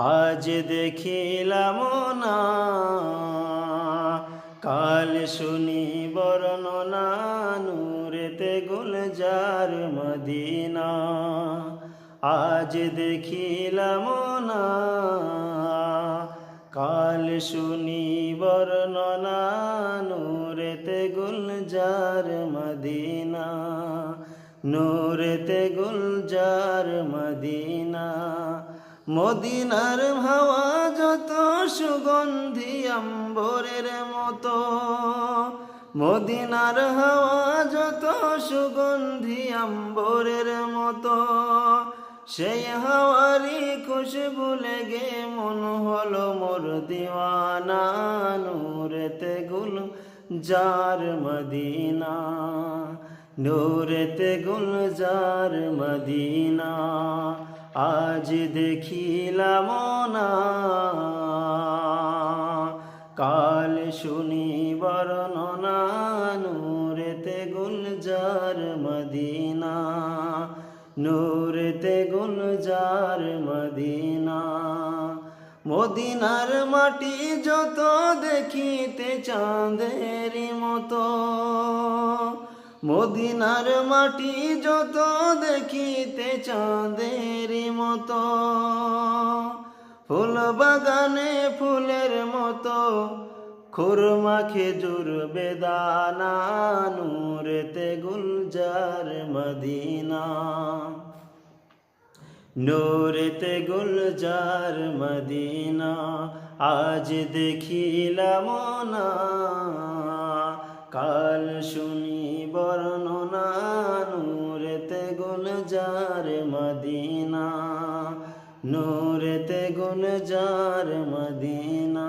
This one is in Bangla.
আজ দেখিলাম না। কাল শুনি বর্ণনা, নূরেতে গুলজার মদিনা। আজ দেখিলাম না। কাল শুনি বর্ণনা, নূরেতে গুলজার মদিনা। নূরেতে গুলজার মদিনা। মদিনার হাওয়া যত সুগন্ধি আম্বরের মতো। মদিনার হাওয়া যত সুগন্ধি আম্বরের মতো। সেই হাওয়ারি খুশবু লেগে মন হলো মোর দিওয়ানা নূরেতে গুল যার মদিনা। নূরেতে গুল যার মদিনা। আজ দেখিলাম না। কাল শুনি বর্ণনা নূরেতে গুলজার মদিনা। নূরেতে গুলজার মদিনা। মদিনার মাটি যত দেখিতে চাঁদের মতো। মদিনার মাটি যত দেখিতে চাঁদের মতো, ফুল বাগানে ফুলের মতো, খুরমা খেজুর বেদানা নূরেতে গুলজার মদিনা, নূরেতে গুলজার মদিনা, আজ দেখিলাম না কাল শুনি বর্ণনা নূরেতে যার মদিনা। নূরেতে গুলজার মদিনা।